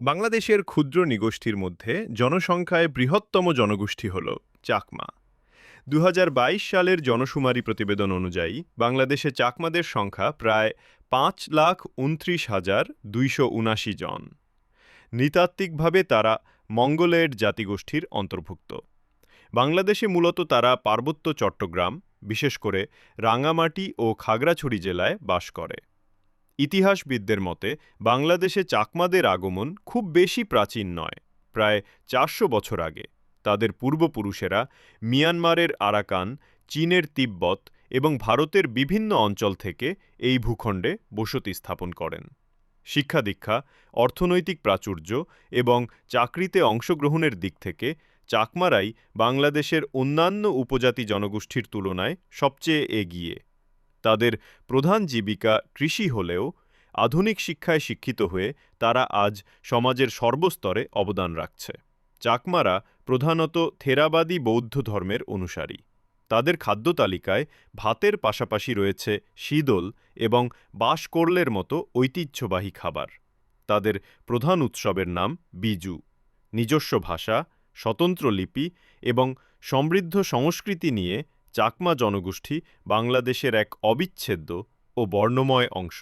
বাংলাদেশের ক্ষুদ্র নিগোষ্ঠীর মধ্যে জনসংখ্যায় বৃহত্তম জনগোষ্ঠী হল চাকমা। দু হাজার বাইশ সালের জনশুমারি প্রতিবেদন অনুযায়ী বাংলাদেশে চাকমাদের সংখ্যা প্রায় পাঁচ লাখ উনত্রিশ হাজার দুইশো উনাশি জন। নৃতাত্ত্বিকভাবে তারা মঙ্গলের জাতিগোষ্ঠীর অন্তর্ভুক্ত। বাংলাদেশে মূলত তারা পার্বত্য চট্টগ্রাম, বিশেষ করে রাঙামাটি ও খাগড়াছড়ি জেলায় বাস করে। ইতিহাসবিদদের মতে, বাংলাদেশে চাকমাদের আগমন খুব বেশি প্রাচীন নয়, প্রায় চারশো বছর আগে। তাদের পূর্বপুরুষেরা মিয়ানমারের আরাকান, চীনের তিব্বত এবং ভারতের বিভিন্ন অঞ্চল থেকে এই ভূখণ্ডে বসতি স্থাপন করেন। শিক্ষা দীক্ষা অর্থনৈতিক প্রাচুর্য এবং চাকরিতে অংশগ্রহণের দিক থেকে চাকমারাই বাংলাদেশের অন্যান্য উপজাতি জনগোষ্ঠীর তুলনায় সবচেয়ে এগিয়ে। তাদের প্রধান জীবিকা কৃষি হলেও আধুনিক শিক্ষায় শিক্ষিত হয়ে তারা আজ সমাজের সর্বস্তরে অবদান রাখছে। চাকমারা প্রধানত থেরাবাদী বৌদ্ধ ধর্মের অনুসারী। তাদের খাদ্য তালিকায় ভাতের পাশাপাশি রয়েছে শীদল এবং বাঁশকোরলের মতো ঐতিহ্যবাহী খাবার। তাদের প্রধান উৎসবের নাম বিজু। নিজস্ব ভাষা, স্বতন্ত্র লিপি এবং সমৃদ্ধ সংস্কৃতি নিয়ে চাকমা জনগোষ্ঠী বাংলাদেশের এক অবিচ্ছেদ্য ও বর্ণময় অংশ।